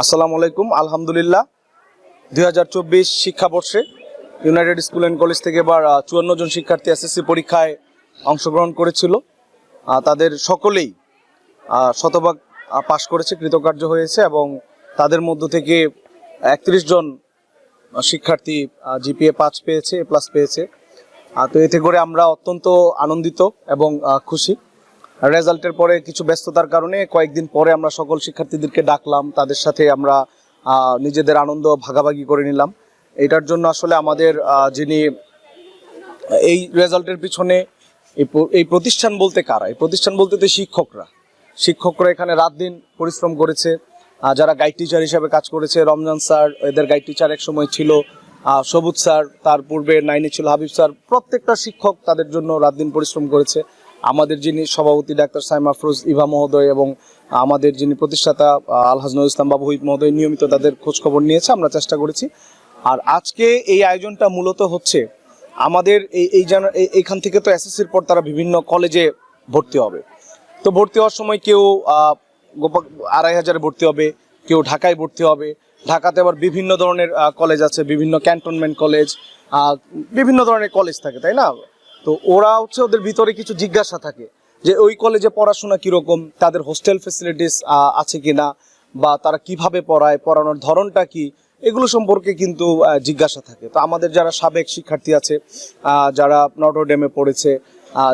আসসালামু আলাইকুম, আলহামদুলিল্লাহ। দুই হাজার চব্বিশ শিক্ষাবর্ষে ইউনাইটেড স্কুল অ্যান্ড কলেজ থেকে এবার চুয়ান্ন জন শিক্ষার্থী এসএসসি পরীক্ষায় অংশগ্রহণ করেছিল। তাদের সকলেই শতভাগ পাশ করেছে, কৃতকার্য হয়েছে এবং তাদের মধ্য থেকে একত্রিশ জন শিক্ষার্থী জিপিএ পাঁচ পেয়েছে প্লাস পেয়েছে। তো এতে করে আমরা অত্যন্ত আনন্দিত এবং খুশি। রেজাল্টের পরে কিছু ব্যস্ততার কারণে কয়েকদিন পরে আমরা সকল শিক্ষার্থীদেরকে ডাকলাম। তাদের সাথে আমরা নিজেদের আনন্দ ভাগাভাগি করে নিলাম। এটার জন্য আসলে আমাদের যিনি, এই রেজাল্টের পিছনে এই প্রতিষ্ঠান বলতে কারা? এই প্রতিষ্ঠান বলতে তো শিক্ষকরা। শিক্ষকরা এখানে রাত দিন পরিশ্রম করেছে। যারা গাইড টিচার হিসেবে কাজ করেছে, রমজান স্যার, এদের গাইড টিচার এক সময় ছিল সবুজ স্যার, তার পূর্বে নাইনে ছিল হাবিব স্যার, প্রত্যেকটা শিক্ষক তাদের জন্য রাত দিন পরিশ্রম করেছে। আমাদের যিনি সভাপতি ডাক্তার সাইম আফরোজ ইভা মহোদয় এবং আমাদের যিনি প্রতিষ্ঠাতা আলহাজ নজরুল ইসলাম বাবু হিদ মহোদয় নিয়মিত তাদের খোঁজখবর নিয়েছে, আমরা চেষ্টা করেছি। আর আজকে এই আয়োজনটা মূলত হচ্ছে আমাদের এই এই যেন, এই- এইখান থেকে তো এসএসসির পর তারা বিভিন্ন কলেজে ভর্তি হবে। তো ভর্তি হওয়ার সময় কেউ আড়াই হাজারে ভর্তি হবে, কেউ ঢাকায় ভর্তি হবে। ঢাকাতে আবার বিভিন্ন ধরনের কলেজ আছে, বিভিন্ন ক্যান্টনমেন্ট কলেজ বিভিন্ন ধরনের কলেজ থাকে, তাই না? তো ওরা হচ্ছে ওদের ভিতরে কিছু জিজ্ঞাসা থাকে যে ওই কলেজে পড়াশোনা কীরকম, তাদের হোস্টেল ফেসিলিটিস আছে কি না বা তারা কীভাবে পড়ায়, পড়ানোর ধরনটা কি, এগুলো সম্পর্কে কিন্তু জিজ্ঞাসা থাকে। তো আমাদের যারা সাবেক শিক্ষার্থী আছে যারা নটরডেমে পড়েছে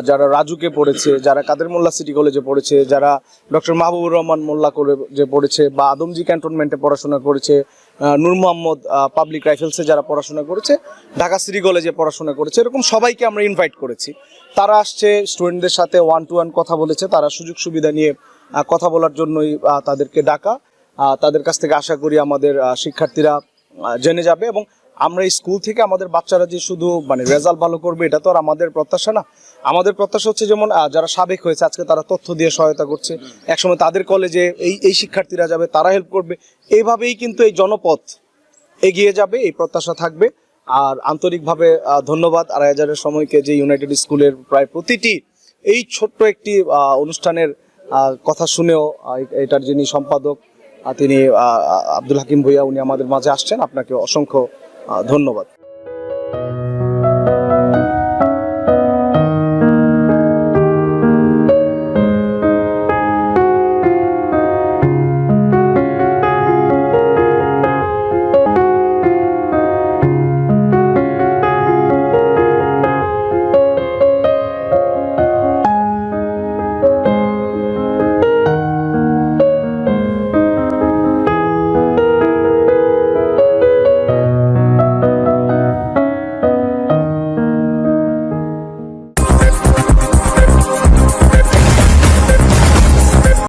যারা রাজুকে পড়েছে, যারা কাদের মোল্লা সিটি কলেজে পড়েছে, যারা ডক্টর মাহবুবুর রহমান মোল্লা কলেজে পড়েছে বা আদমজি ক্যান্টনমেন্টে পড়াশোনা করেছে নূর মোহাম্মদ পাবলিক রাইফেলসে যারা পড়াশোনা করেছে, ঢাকা সিটি কলেজে পড়াশোনা করেছে, এরকম সবাইকে আমরা ইনভাইট করেছি। তারা আসছে স্টুডেন্টদের সাথে ওয়ান টু ওয়ান কথা বলেছে, তারা সুযোগ সুবিধা নিয়ে কথা বলার জন্যই তাদেরকে ডাকা। তাদের কাছ থেকে আশা করি আমাদের শিক্ষার্থীরা জেনে যাবে এবং আমরা স্কুল থেকে আমাদের বাচ্চারা যে শুধু মানে রেজাল্ট ভালো করবে, এটা তো আর আমাদের প্রত্যাশা না। আমাদের প্রত্যাশা হচ্ছে যেমন যারা সাবেক হয়েছে, আজকে তারা তথ্য দিয়ে সহায়তা করছে। একসময় তাদের কলেজে এই এই শিক্ষার্থীরা যাবে, তারা হেল্প করবে। এইভাবেই কিন্তু এই জনপথ এগিয়ে যাবে, এই প্রত্যাশা থাকবে। আর আন্তরিকভাবে ধন্যবাদ আড়াই হাজারের সময়কে যে ইউনাইটেড স্কুলের প্রায় প্রতিটি এই ছোট্ট একটি অনুষ্ঠানের কথা শুনেও এটার যিনি সম্পাদক তিনি আব্দুল হাকিম ভুইয়া, উনি আমাদের মাঝে আসছেন। আপনাকে অসংখ্য ধন্যবাদ।